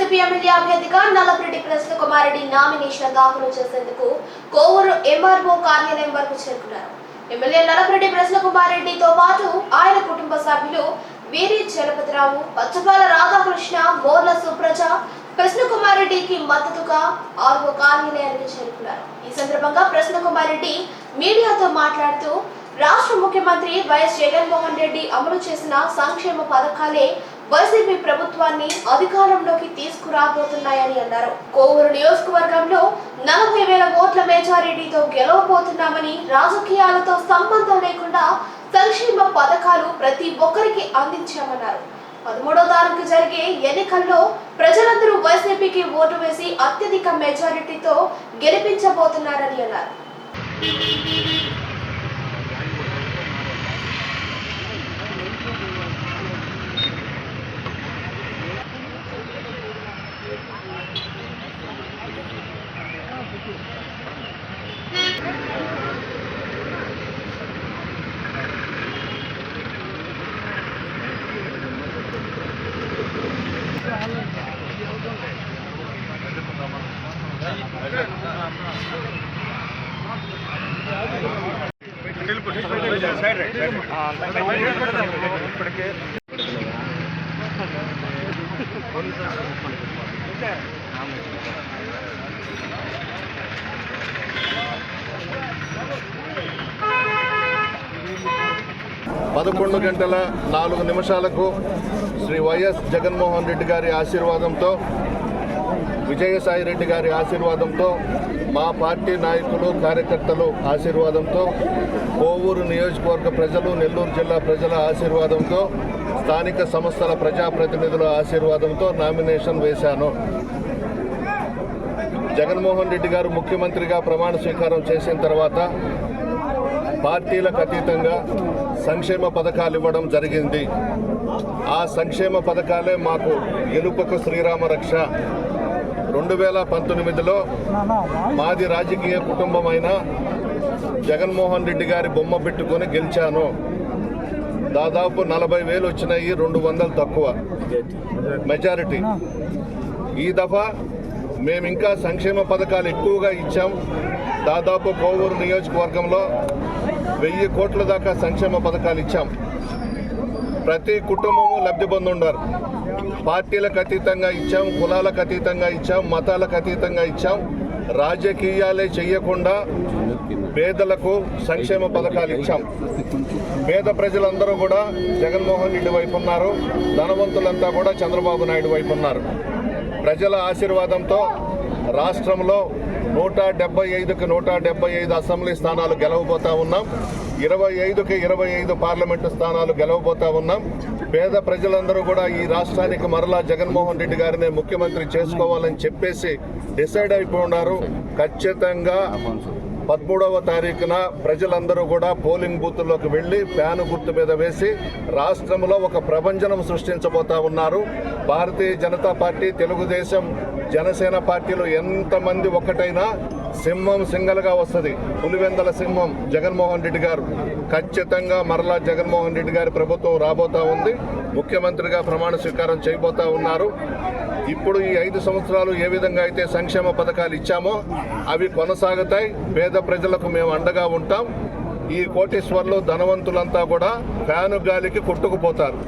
YCP MLA అభ్యర్థిగా Nallapureddy Krishna Kumar Reddy nomination దాఖలు చేసేందుకు కోవూరు ఎంఆర్ఓ కార్యాలయం వరకు చేరుకున్నారు. ఎమ్మెల్యే నల్లపురెడ్డి కృష్ణ కుమారెడ్డితో పాటు ఆయన కుటుంబ సభ్యులు వీరి చలపతిరావు పచ్చపాల రాధాకృష్ణ మోర్ల సుప్రజ కృష్ణ కుమారెడ్డికి మద్దతుగా ఆర్ఓ కార్యాలయానికి చేరుకున్నారు. ఈ సందర్భంగా కృష్ణ కుమారెడ్డి మీడియాతో మాట్లాడుతూ రాష్ట్ర ముఖ్యమంత్రి వైఎస్ జగన్మోహన్ రెడ్డి అమలు చేసిన సంక్షేమ పథకాలే వైసీపీ ప్రభుత్వాన్ని అధికారంలోకి తీసుకురాబోతున్నాయని అన్నారు. కోవూరు నియోజకవర్గంలో నలభై వేల ఓట్ల మెజారిటీతో గెలవబోతున్నామని రాజకీయాలతో సంబంధం లేకుండా సంక్షేమ పథకాలు ప్రతి ఒక్కరికి అందించామన్నారు. పదమూడో తారీఖు జరిగే ఎన్నికల్లో ప్రజలందరూ వైసీపీకి ఓటు వేసి అత్యధిక మెజారిటీతో గెలిపించబోతున్నారని అన్నారు. పదకొండు గంటల నాలుగు నిమిషాలకు శ్రీ వైఎస్ జగన్మోహన్ రెడ్డి గారి ఆశీర్వాదంతో విజయసాయి రెడ్డి గారి ఆశీర్వాదంతో మా పార్టీ నాయకులు కార్యకర్తలు ఆశీర్వాదంతో కోవూరు నియోజకవర్గ ప్రజలు నెల్లూరు జిల్లా ప్రజల ఆశీర్వాదంతో స్థానిక సంస్థల ప్రజాప్రతినిధుల ఆశీర్వాదంతో నామినేషన్ వేశాను. జగన్మోహన్ రెడ్డి గారు ముఖ్యమంత్రిగా ప్రమాణ స్వీకారం చేసిన తర్వాత పార్టీలకు అతీతంగా సంక్షేమ పథకాలు ఇవ్వడం జరిగింది. ఆ సంక్షేమ పథకాలే మాకు ఎలుపకు శ్రీరామ రక్ష రెండు వేల పంతొమ్మిదిలో మాది రాజకీయ కుటుంబమైన జగన్మోహన్ రెడ్డి గారి బొమ్మ పెట్టుకొని గెలిచాను. దాదాపు నలభై వేలు వచ్చినాయి రెండు వందలు తక్కువ. మెజారిటీ. ఈ దఫా మేము ఇంకా సంక్షేమ పథకాలు ఎక్కువగా ఇచ్చాం. దాదాపు కోవూరు నియోజకవర్గంలో వెయ్యి కోట్ల దాకా సంక్షేమ పథకాలు ఇచ్చాం. ప్రతి కుటుంబము లబ్ధి పొందుండారు. పార్టీలకు అతీతంగా ఇచ్చాం కులాలకు అతీతంగా ఇచ్చాం మతాలకు అతీతంగా ఇచ్చాం. రాజకీయాలే చేయకుండా పేదలకు సంక్షేమ పథకాలు ఇచ్చాం. పేద ప్రజలందరూ కూడా జగన్మోహన్ రెడ్డి వైపు ఉన్నారు. ధనవంతులంతా కూడా చంద్రబాబు నాయుడు వైపు ఉన్నారు. ప్రజల ఆశీర్వాదంతో రాష్ట్రంలో నూట డెబ్బై ఐదుకి నూట డెబ్బై ఐదు అసెంబ్లీ స్థానాలు గెలవబోతా ఉన్నాం. ఇరవై ఐదుకి ఇరవై ఐదు పార్లమెంటు స్థానాలు గెలవబోతా ఉన్నాం. పేద ప్రజలందరూ కూడా ఈ రాష్ట్రానికి మరలా జగన్మోహన్ రెడ్డి గారినే ముఖ్యమంత్రి చేసుకోవాలని చెప్పేసి డిసైడ్ అయిపోయి ఉన్నారు. ఖచ్చితంగా పదమూడవ తారీఖున ప్రజలందరూ కూడా పోలింగ్ బూత్లోకి వెళ్ళి ఫ్యాను గుర్తు మీద వేసి రాష్ట్రంలో ఒక ప్రభంజనం సృష్టించబోతా ఉన్నారు. భారతీయ జనతా పార్టీ తెలుగుదేశం జనసేన పార్టీలో ఎంతమంది ఒక్కటైనా సింహం సింగల్గా వస్తుంది. పులివెందల సింహం జగన్మోహన్ రెడ్డి గారు. ఖచ్చితంగా మరలా జగన్మోహన్ రెడ్డి గారి ప్రభుత్వం రాబోతా ఉంది. ముఖ్యమంత్రిగా ప్రమాణ స్వీకారం చేయబోతా ఉన్నారు. ఇప్పుడు ఈ ఐదు సంవత్సరాలు ఏ విధంగా అయితే సంక్షేమ పథకాలు ఇచ్చామో అవి కొనసాగుతాయి. పేద ప్రజలకు మేము అండగా ఉంటాం. ఈ కోటేశ్వర్లు ధనవంతులంతా కూడా ఫ్యాను గాలికి కొట్టుకుపోతారు.